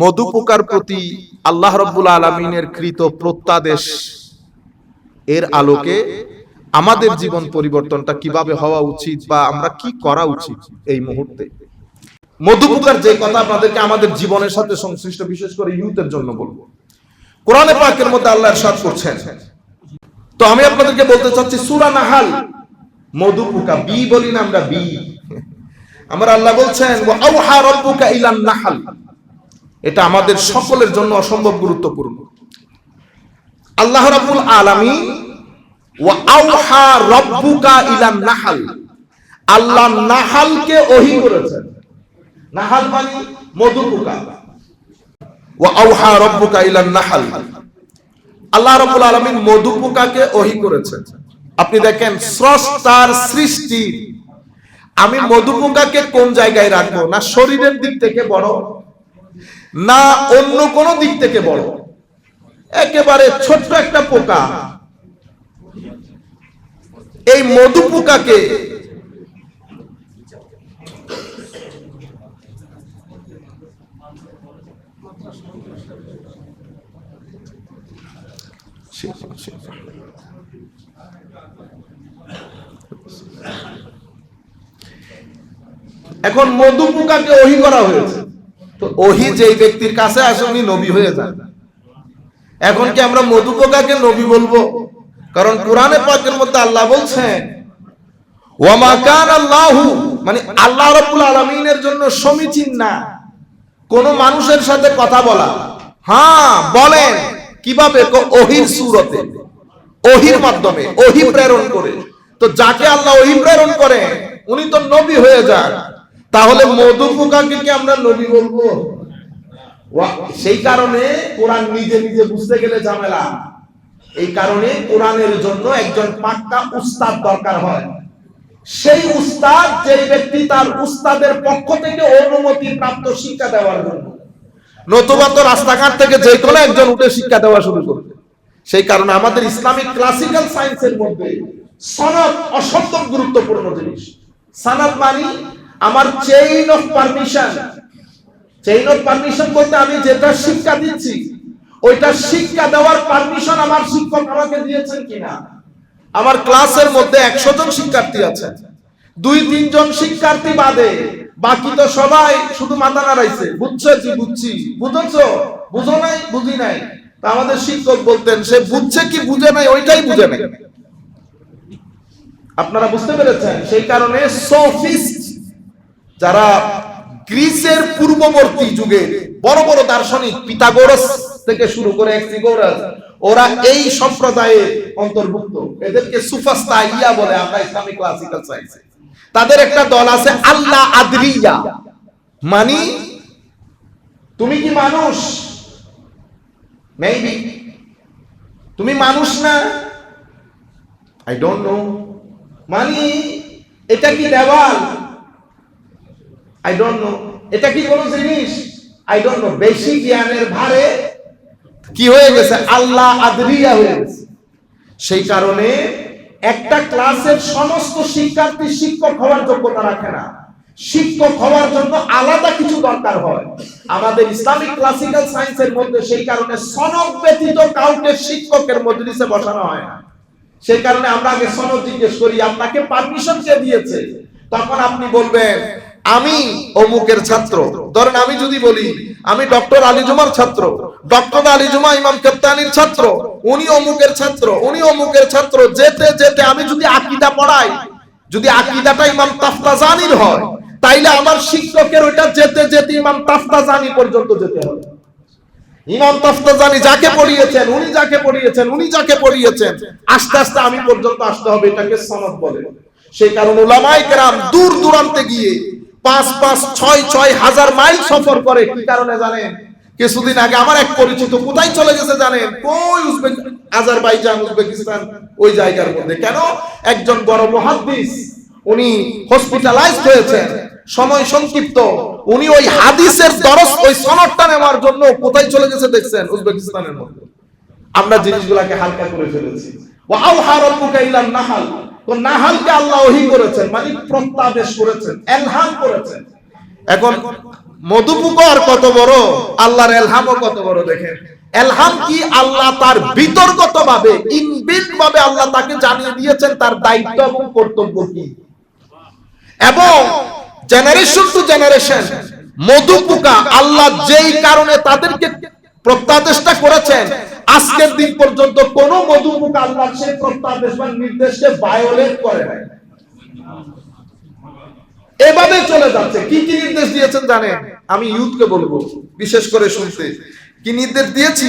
মধু পোকার প্রতি আল্লাহ রব্বুল আলমিনের কৃত প্রত্যাদেশ এর আলোকে আমাদের জীবন পরিবর্তনটা কীভাবে হওয়া উচিত বা আমরা কি করা উচিত এই মুহূর্তে। মধু যে কথা আপনাদেরকে আমাদের জীবনের সাথে সংশ্লিষ্ট বিশেষ করে ইউথের জন্য বলব। কোরআনে পাকের মধ্যে আল্লাহ সাদ করছেন। তো আমি আপনাদেরকে বলতে চাচ্ছি, সুরা নাহাল মধু পোকা বি বলি না আমরা বি। আমার আল্লাহ বলছেন, ওয়া আওহা রাব্বুকা ইলান নাহাল। এটা আমাদের সকলের জন্য অসম্ভব গুরুত্বপূর্ণ। আল্লাহ করেছেন। নাহাল মানে আপনি দেখেন, স্রষ্টার সৃষ্টি। আমি মধু পোকাকে কোন জায়গায় রাখব? না, শরীরের দিক থেকে বড়? না অন্য কোন দিক থেকে বড়। একেবারে ছোট্ট একটা পোকা। এই মধু পোকাকে এখন মধু পোকাকে ওহি করা হয়েছে। ওহি যেই ব্যক্তির কাছে আসে, উনি নবী হয়ে যান। এখন কি আমরা মধু পোকাকে নবী বলব? কারণ কোরআনে পাকের মধ্যে আল্লাহ বলছেন মানে আল্লাহ জন্য সমীচীন না। কোন মানুষের সাথে কথা বলা। হ্যাঁ বলেন, কীভাবে? ওহির সুরতে। ওহির মাধ্যমে, ওহি প্রেরণ করে। তো যাকে আল্লাহ ওহি প্রেরণ করে উনি তো নবী হয়ে যান। তাহলে মধু পোকাকে কি আমরা নবী বলব। সেই কারণে কোরআন নিজে নিজে বুঝতে গেলে ঝামেলা। এই কারণে কোরআনের জন্য একজন পাক্কা উস্তাদ দরকার হয়। সেই উস্তাদ যে ব্যক্তি তার উস্তাদের পক্ষ থেকে অনুমতি প্রাপ্ত শিক্ষা দেওয়ার জন্য। নতুবা তো রাস্তাঘাট থেকে যে কোনো একজন উঠে শিক্ষা দেওয়া শুরু করবে। সেই কারণে আমাদের ইসলামিক ক্লাসিক্যাল সায়েন্সের মধ্যে সনদ অসম্ভব গুরুত্বপূর্ণ জিনিস। সনদ মানি আমার chain of permission chain of permission বলতে আমি যেটা শিক্ষা দিচ্ছি, ওইটা শিক্ষা দেওয়ার পারমিশন আমার শিক্ষক আমাকে দিয়েছেন কিনা? আমার ক্লাসের মধ্যে একশো জন শিক্ষার্থী আছে। দুই, তিনজন শিক্ষার্থী বাদে, বাকি তো সবাই শুধু মাথা নাড়াইছে। বুঝছ জি বুঝছি? বুঝেছ? বুঝো নাই, বুঝি নাই। তা আমাদের শিক্ষক বলতেন, সে বুঝছে কি বুঝে নাই, ওইটাই বুঝে নাই। আপনারা বুঝতে পেরেছেন? সেই কারণে সফিস্ট যারা গ্রিসের পূর্ববর্তী যুগে বড় বড় দার্শনিক পিতাগোরাস থেকে শুরু করে ওরা এই সম্প্রদায়ে অন্তর্ভুক্ত। এদেরকে সুফাস্তা ইয়া বলে আমরা ইসলামিক ক্লাসিক্যাল সায়েন্সে তাদের একটা দল আছে আল্লাহ আদরিয়া মানি? তুমি কি মানুষ? মেবি তুমি মানুষ না? আই ডোন্ট নো মানি? এটা কি দেওয়াল? আই ডোন্ট নো এটা কি কোন জিনিস? আই ডোন্ট নো বেশি জ্ঞানের ভারে কি হয়ে গেছে? আল্লাহ আদরিয়া হয়ে গেছে। সেই কারণে একটা ক্লাসের সমস্ত শিক্ষার্থী শিক্ষক হওয়ার যোগ্যতা রাখে না। শিক্ষক হওয়ার জন্য আলাদা কিছু দরকার হয়। আমাদের ইসলামিক ক্লাসিক্যাল সায়েন্সের মধ্যে সেই কারণে সনদ ব্যতীত কাউকে শিক্ষকের মজলিসে বসানো হয় না। সেই কারণে আমরা আগে সনদ জিজ্ঞেস করি আপনাকে পারমিশন কে দিয়েছে? তখন আপনি বলবেন আমি অমুকের ছাত্র। ধরেন আমি যদি বলি, আমি ডক্টর আলী জুমার ছাত্র, ডক্টর আলী জুমা ইমাম কেপ্তানির ছাত্র, উনি অমুকের ছাত্র, উনি অমুকের ছাত্র, যেতে যেতে আমি যদি আকিদা পড়াই, যদি আকিদাটা ইমাম তাফতাজানির হয়, তাইলে আমার শিক্ষকের ওইটা যেতে যেতে ইমাম তাফতাজানি পর্যন্ত যেতে হবে। ইমাম তাফতাজানি যাকে পড়িয়েছেন, উনি যাকে পড়িয়েছেন, উনি যাকে পড়িয়েছেন, আস্তে আস্তে আমি পর্যন্ত আসতে হবে এটাকে সনদ বলে। সেই কারণে ওলামাই কেরাম দূর দূরান্তে গিয়ে পাঁচ পাঁচ ছয় ছয় হাজার মাইল সফর করে, কি কারণে জানেন? কিছুদিন আগে আমার এক পরিচিত কোথায় চলে গেছে জানেন? কই উজবেক আজারবাইজান, উজবেকিস্তান, ওই জায়গার মধ্যে। কেন? একজন বড় মহাদ্দিস, উনি হসপিটালাইজড হয়েছেন। সময় সংক্ষিপ্ত। উনি ওই হাদিসের দরস, ওই সনদটা নেওয়ার জন্য কোথায় চলে গেছে দেখছেন? উজবেকিস্তানের মধ্যে। আমরা জিনিসগুলাকে হালকা করে ফেলেছি। ওয়াউহা রাব্বুকা ইলান নাহাল। নাহালকে আল্লাহ ওহী করেছেন মানে প্রত্যাদেশ করেছেন, এলহাম করেছেন। এখন মধুপুক আর কত বড়? আল্লাহর এলহামও কত বড় দেখেন। এলহাম কি আল্লাহ তার বিতর্কত ভাবে ইনবিল্ট ভাবে আল্লাহ তাকে জানিয়ে দিয়েছেন তার দায়িত্ব এবং কর্তব্য কি? এবং জেনারেশন টু জেনারেশন মধুপুকা আল্লাহ যেই কারণে তাদেরকে প্রত্যাদেশটা করেছেন আজকের দিন পর্যন্ত কোন মধুপুকা আল্লাহ সেই প্রত্যাদেশ বা নির্দেশকে ভায়োলেট করে নাই। এভাবে চলে যাচ্ছে। কি কি নির্দেশ দিয়েছেন জানেন? আমি ইউথকে বলব, বিশেষ করে শুনতে। কি নির্দেশ দিয়েছি?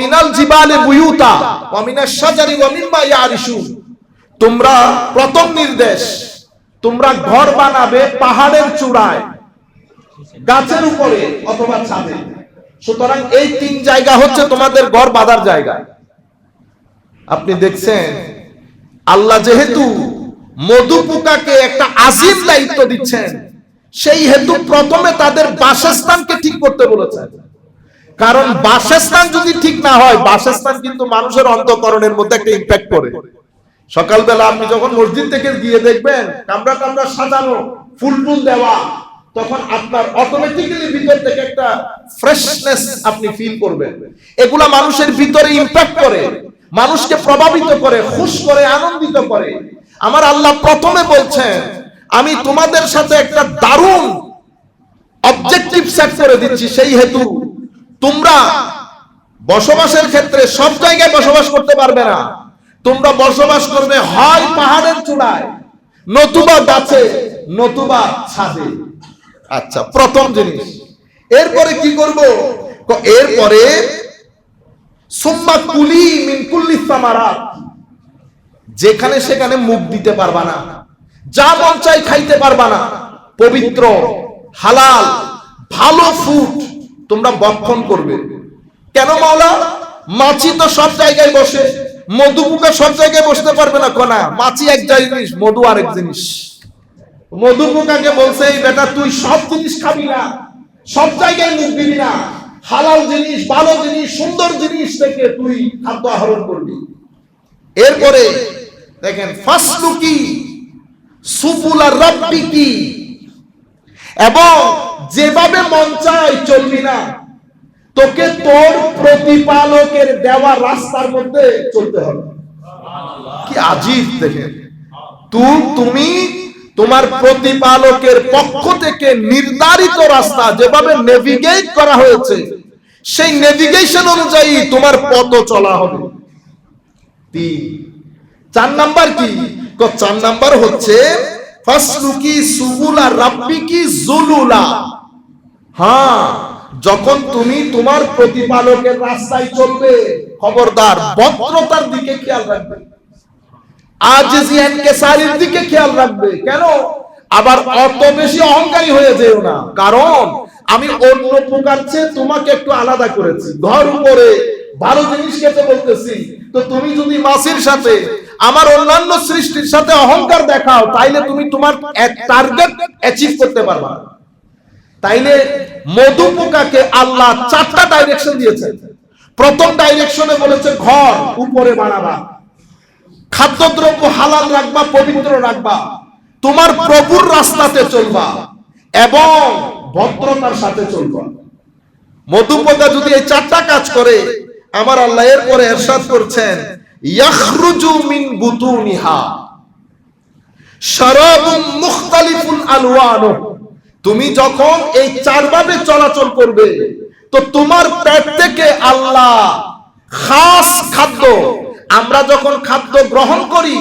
মিনাল জিবালে বুয়ুতা, ওয়া মিনাশ শাজারি, ওয়া মিম্মা ইয়ারিশু তোমরা প্রথম নির্দেশ, তোমরা ঘর বানাবে পাহাড়ের চূড়ায়, গাছের উপরে অথবা ছাদে। সুতরাং এই তিন জায়গা হচ্ছে তোমাদের ঘর বাঁধার জায়গা। আপনি দেখছেন, আল্লাহ যেহেতু মধু পোকাকে একটা আসিম দায়িত্ব দিচ্ছেন, সেই হেতু প্রথমে তাদের বাসস্থানকে ঠিক করতে বলেছেন। কারণ বাসস্থান যদি ঠিক না হয়, বাসস্থান কিন্তু মানুষের অন্তকরণের মধ্যে একটা ইম্প্যাক্ট করে। সকালবেলা আপনি যখন মসজিদ থেকে গিয়ে দেখবেন, কামরা কামরা সাজানো ফুল টুল দেওয়া তখন আপনার অটোমেটিক্যালি ভিতর থেকে একটা ফ্রেশনেস আপনি ফিল করবেন। এগুলা মানুষের ভিতরে ইম্প্যাক্ট করে, মানুষকে প্রভাবিত করে, খুশ করে, আনন্দিত করে। আমার আল্লাহ প্রথমে বলছেন, আমি তোমাদের সাথে একটা দারুণ অবজেক্টিভ সেট করে দিচ্ছি, সেই হেতু, তোমরা বসবাসের ক্ষেত্রে সব জায়গায় বসবাস করতে পারবে না। তোমরা বসবাস করবে হয় পাহাড়ের চূড়ায়, নতুবা গাছে, নতুবা ছাদে। আচ্ছা প্রথম জিনিস। এরপরে কি করব? এরপরে যেখানে সেখানে মুখ দিতে পারবা না, যা মন চাই খাইতে পারবা না। পবিত্র, হালাল, ভালো ফুড তোমরা বক্ষণ করবে। কেন মাওলা? মাছি তো সব জায়গায় বসে মধু পোকা সব জায়গায় বসতে পারবে না কোনা। মাছি এক জিনিস, মধু আরেক জিনিস। মধু পোকাকে বলছে, এই বেটা, তুই সব জিনিস খাবি না। সব জায়গায় মুখ দিবি না। হালাল জিনিস, ভালো জিনিস, সুন্দর জিনিস থেকে তুই খাদ্য আহরণ করবি। এরপরে দেখেন, ফাসলু কি? সুপুলা রব্বি কি? এবং যেভাবে মন চায় চলবি না, তোকে তোর প্রতিপালকের দেওয়া রাস্তার মধ্যে চলতে হবে। কি আজীব দেখেন। তু তুমি তোমার প্রতিপালকের পক্ষ থেকে নির্ধারিত রাস্তা যেভাবে নেভিগেট করা হয়েছে, সেই নেভিগেশন অনুযায়ী তোমার পথ চলা হবে। তিন। চার নাম্বার কি? চার নাম্বার হচ্ছে হ্যাঁ যখন তুমি তোমার প্রতিপালকের রাস্তায় চলবে, খবরদার বক্রতার দিকে খেয়াল রাখবে। আমার অন্যান্য সৃষ্টির সাথে অহংকার দেখাও, তাইলে তুমি তোমার টার্গেট অ্যাচিভ করতে পারবা। তাইলে মধু পোকাকে আল্লাহ চারটা ডাইরেকশন দিয়েছে প্রথম ডাইরেকশনে বলেছে ঘর উপরে বানাবা। খাদ্যদ্রব্য হালাল রাখবা, পবিত্র রাখবা, তোমার প্রভুর রাস্তাতে চলবা এবং ভদ্রতার সাথে চলবা। মধুপদা যদি এই চারটা কাজ করে, আমার আল্লাহ এর পরে এরশাদ করছেন, ইয়াখরুজু মিন বুতুনিহা। মুখতালিফুন আলওয়ানু। তুমি যখন এই চারভাবে চলাচল করবে, তো তোমার পেট থেকে আল্লাহ খাস খাদ্য আমরা যখন খাদ্য গ্রহণ করি,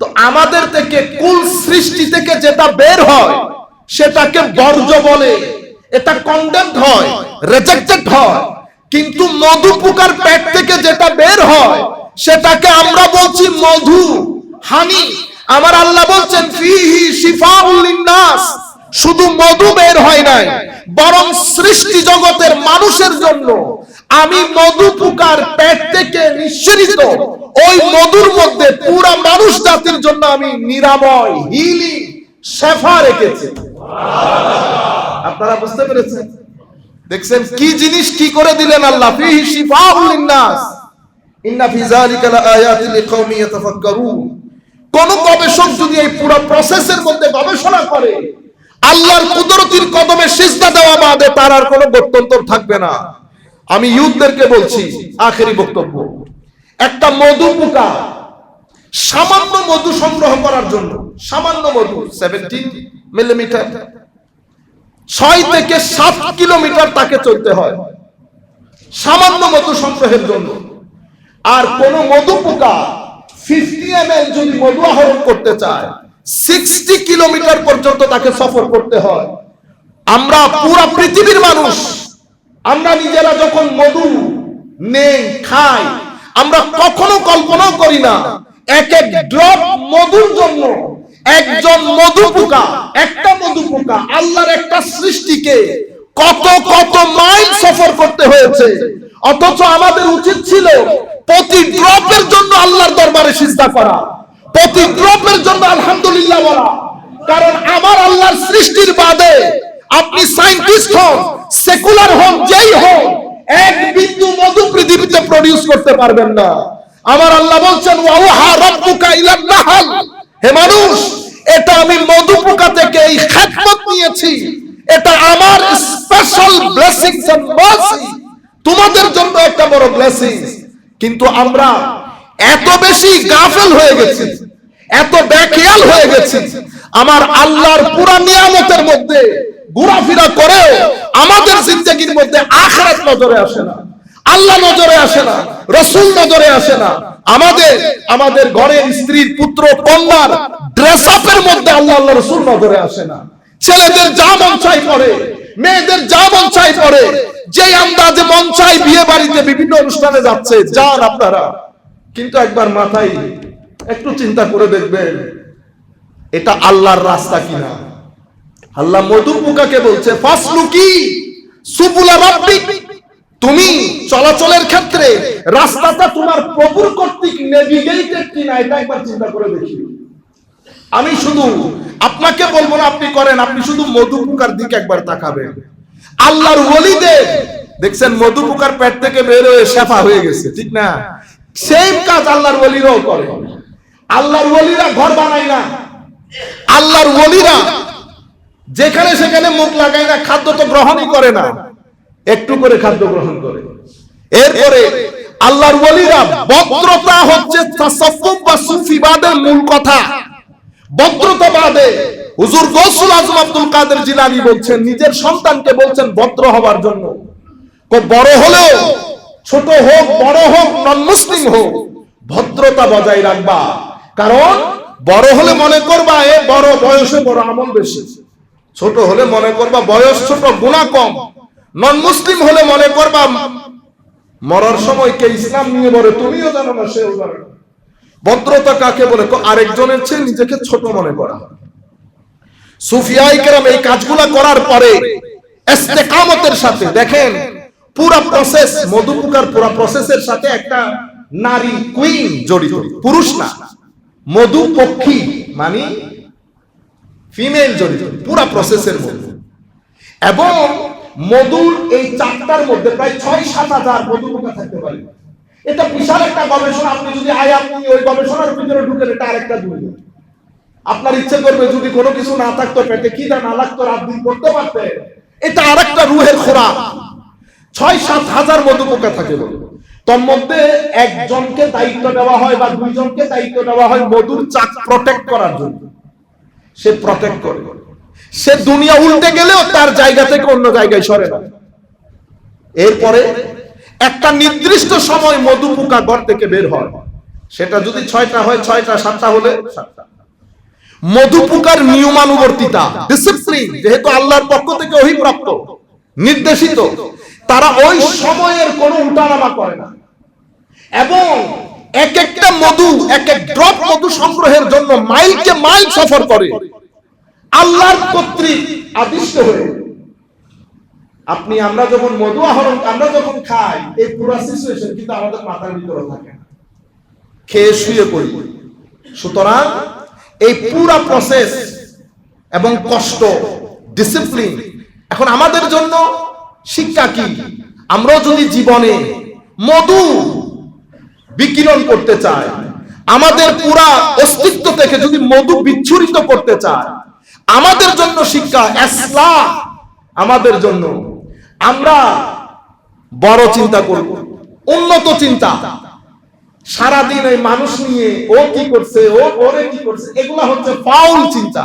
তো আমাদের থেকে কুল সৃষ্টি থেকে যেটা বের হয়, সেটাকে বর্জ্য বলে। এটা কন্ডেমড হয় রেজেক্টেড হয়। কিন্তু মধু পোকার পেট থেকে যেটা বের হয়, সেটাকে আমরা বলছি মধু, হানি। আমার আল্লাহ বলছেন শুধু মধু বের হয় নাই, বরং সৃষ্টি জগতের মানুষের জন্য। আমি মধু পোকার পেট নিঃসরিত ওই মধুর মধ্যে পুরা মানুষ জাতির জন্য আমি নিরাময় হিলি শেফা রেখেছি। আপনারা বুঝতে পেরেছেন? দেখছেন কি জিনিস কি করে দিলেন আল্লাহ? ফিহি শিফাউল ইন্না ফি যালিকা ইয়াতাফাক্কারুন। কোন গবেষক যদি এই পুরো প্রসেসের মধ্যে গবেষণা করে, আল্লাহর কুদরতির কদমে সিজদা দেওয়া বাদে তার আর কোনো গত্যন্তর থাকবে না। আমি ইউথদেরকে বলছি, আখেরি বক্তব্য। একটা মধু পোকা। সামান্য মধু সংগ্রহ করার জন্য, সামান্য মধু সেভেন্টিন মিলিমিটার ছয় থেকে সাত কিলোমিটার তাকে চলতে হয়, সামান্য মধু সংগ্রহের জন্য। আর কোন মধু পোকা ফিফটি এম এল যদি মধু আহরণ করতে চায় সিক্সটি কিলোমিটার পর্যন্ত তাকে সফর করতে হয়। আমরা পুরা পৃথিবীর মানুষ, আমরা নিজেরা যখন মধু নেই, খাই আমরা কখনো কল্পনাও করি না। এক এক ড্রপ মধুর জন্য, একজন মধু পোকা, একটা মধু পোকা, আল্লাহর একটা সৃষ্টিকে কত কত মাইল সফর করতে হয়েছে। অথচ আমাদের উচিত ছিল প্রতি ড্রপের জন্য আল্লাহর দরবারে সিজদা করা, প্রতি ড্রপের জন্য আলহামদুলিল্লাহ বলা। কারণ আমার আল্লাহর সৃষ্টির বাদে আপনি সায়েন্টিস্ট হন, সেকুলার হন, যেই হন এক বিন্দু মধু পৃথিবীতে প্রডিউস করতে পারবেন না। আমার আল্লাহ বলছেন ওয়াহা ইলান নাহাল হে মানুষ, এটা আমি মধু পোকা থেকে এই খেদমত নিয়েছি। এটা আমার স্পেশাল ব্লেসিংস এন্ড মার্সি তোমাদের জন্য একটা বড় ব্লেসিংস কিন্তু আমরা এত বেশি গাফেল হয়ে গেছি, এত বেখেয়াল হয়ে গেছি। আমার আল্লাহর পুরা নিয়ামতের মধ্যে ঘোরাফেরা করেও আমাদের জিন্দগির মধ্যে আখরাত নজরে আসে না। আল্লাহ নজরে আসে না, রসুল নজরে আসে না। আমাদের আমাদের ঘরের স্ত্রীর পুত্র, কন্যার ড্রেস আপের মধ্যে আল্লাহ আল্লাহ, রসুল নজরে আসে না। ছেলেদের যা মন চাই পড়ে মেয়েদের যা মন চাই পড়ে যে আন্দাজে মন চাই বিয়ে বাড়িতে বিভিন্ন অনুষ্ঠানে যাচ্ছে, যান আপনারা। কিন্তু একবার মাথায় একটু চিন্তা করে দেখবেন, এটা আল্লাহর রাস্তা কিনা? আল্লাহ মধু পোকাকে বলছে তুমি চলাচলের ক্ষেত্রে রাস্তাটা তোমার প্রভুর কর্তৃক নেভিগেটেড এটা একবার চিন্তা করে দেখি। আমি শুধু আপনাকে বলব না, আপনি করেন, আপনি শুধু মধু পোকার দিকে একবার তাকাবেন। আল্লাহর ওলিদের দেখছেন মধু পোকার পেট থেকে বের হয়ে শেফা হয়ে গেছে, ঠিক না? সেই কাজ আল্লাহর ওলিরাও করে আল্লাহর ওলিরা ঘর বানায় না। আল্লাহর ওলিরা যেখানে সেখানে মুখ লাগায় না, খাদ্য তো গ্রহণই করে না। একটু করে খাদ্য গ্রহণ করে। এরপরে আল্লাহর ওলিরা, ভদ্রতা হচ্ছে তাসাফফুফ বা সুফিবাদের মূল কথা। ভদ্রতাবাদে হুজুর গৌসুল আজম আব্দুল কাদের জিলানি বলছেন, নিজের সন্তানকে বলছেন ভদ্র হবার জন্য। বড় হলেও, ছোট হোক, বড় হোক নন মুসলিম হোক, ভদ্রতা বজায় রাখবা। কারণ, বড় হলে মনে করবা, এ বড় বয়সে বড় আমল বেশি। ছোট হলে মনে করবা বয়স ছোট, গুণা কম। নন মুসলিম হলে মনে করবা মরার সময় কে ইসলাম নিয়ে বলে তুমিও জানো না সেও ভদ্রতা কাকে বলে? আরেকজনের চেয়ে নিজেকে ছোট মনে করা। সুফিয়াই কেরাম এই কাজগুলা করার পরে সাথে, দেখেন, পুরা প্রসেস মধুপুকার পুরা প্রসেসের সাথে একটা নারী কুইন জড়িত, পুরুষ না মধু পক্ষী মানে ফিমেল জড়িত, পুরা প্রসেসের মধ্যে। এবং মধুর এই চারটার মধ্যে প্রায় ছয় সাত হাজার মধু পোকা থাকতে পারে। এটা বিশাল একটা গবেষণা, আপনি যদি আয় আপনি ওই গবেষণার ভিতরে ঢুকেন, এটা আরেকটা দুনিয়া আপনার ইচ্ছে করবে যদি কোনো কিছু না থাকতো, পেটে কি না লাগতো, রাত দিন করতে পারতে। এটা আরেকটা রুহের খোরাক। ছয় সাত হাজার মধু পোকা থাকে বলে। তোর মধ্যে একজনকে দায়িত্ব দেওয়া হয় বা দুইজনকে দায়িত্ব দেওয়া হয় মধুর চাক প্রটেক্ট করার জন্য। সে প্রটেক্ট করে। সে দুনিয়া উল্টে গেলেও তার জায়গা থেকে অন্য জায়গায় সরে না। এরপরে একটা নির্দিষ্ট সময় মধু পোকা ঘর থেকে বের হয়। সেটা যদি ছয়টা হয়, ছয়টা, সাতটা হলে? সাতটা। মধু পোকার নিয়মানুবর্তিতা ডিসিপ্লিন যেহেতু আল্লাহর পক্ষ থেকে অভিপ্রাপ্ত নির্দেশিত, তারা ওই সময়ের কোনো উঠানামা করে না। এবং এক একটা মধু এক এক ড্রপ মধু সংগ্রহের জন্য মাইলকে মাইল সফর করে। আল্লাহর কর্তৃক আদিষ্ট হয়ে আপনি, আমরা যখন মধু আহরণ, আমরা যখন খাই, এই পুরো সিচুয়েশন কিন্তু আমাদের মাথার ভিতরে থাকে। খেয়ে শুয়ে পড়ি। সুতরাং এই পুরা প্রসেস এবং কষ্ট ডিসিপ্লিন এখন আমাদের জন্য শিক্ষা কি? আমরাও যদি জীবনে মধু বিকিরণ করতে চাই আমাদের পুরা অস্তিত্ব থেকে যদি মধু বিচ্ছুরিত করতে চায়, আমাদের জন্য শিক্ষা ইসলাম আমাদের জন্য। আমরা বড় চিন্তা করব, উন্নত চিন্তা। সারাদিন এই মানুষ নিয়ে ও কি করছে, ও ওরে কি করছে, এগুলা হচ্ছে ফাউল চিন্তা।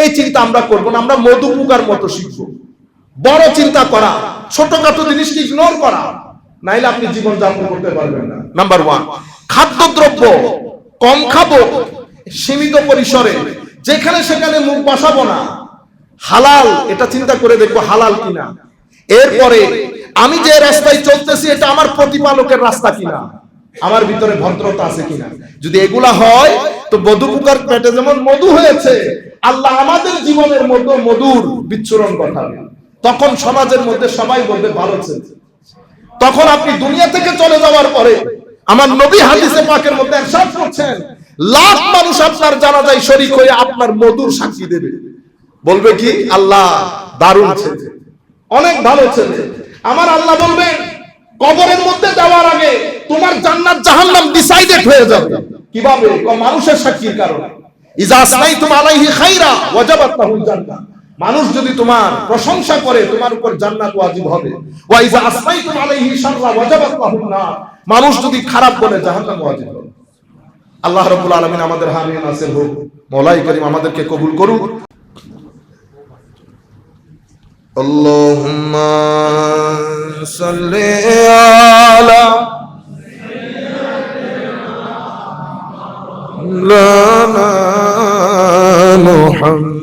এই চিন্তা আমরা করব না, আমরা মধু পোকার মতো শিখব। বড় চিন্তা করা, ছোটখাটো জিনিসকে ইগনোর করা। নাইলে আপনি জীবন যাপন করতে পারবেন না। নাম্বার ওয়ান খাদ্যদ্রব্য কম খাব সীমিত পরিসরে, যেখানে সেখানে মুখ বসাবো না। হালাল, এটা চিন্তা করে দেখব হালাল কিনা। এরপরে, আমি যে রাস্তায় চলতেছি, এটা আমার প্রতিপালকের রাস্তা কিনা? আমার ভিতরে ভদ্রতা আছে কিনা? যদি এগুলা হয়, তো মধু পোকার পেটে যেমন মধু হয়েছে, আল্লাহ আমাদের জীবনের মধ্যে মধুর বিচ্ছুরণ ঘটাবে। তখন সমাজের মধ্যে সবাই বলবে, ভালো ছেলে। তখন আপনি দুনিয়া থেকে চলে যাওয়ার পরে আমার নবী হাদিসে পাকের মধ্যে একসাথ করছেন, লাখ মানুষ আপনার জানা যায় শরীর হয়ে আপনার মধুর সাক্ষী দেবে। বলবে কি? আল্লাহ দারুণ ছেলে। অনেক ভালো ছেলে। আমার আল্লাহ বলবে কবরের মধ্যে যাওয়ার আগে তোমার জান্নাত জাহান্নাম ডিসাইডেড হয়ে যাবে। কীভাবে? মানুষের সাক্ষীর কারণে। ইজাস নাই তোমার আলাইহি খাইরা, ওয়াজাবাত তাহুল জান্নাত। মানুষ যদি তোমার প্রশংসা করে তোমার উপর জান্নাত ওয়াজিব হবে ওয়া ইজা আসমাইতুম আলাইহি শাররা ওয়াজাবাত লাহুন নার মানুষ যদি খারাপ বলে জাহান্নাম ওয়াজিব হবে আল্লাহ রাব্বুল আলামিন আমাদের হামিয়ে নাসির হোক মওলাই করিম আমাদেরকে কবুল করুক اللهم صل على مولانا محمد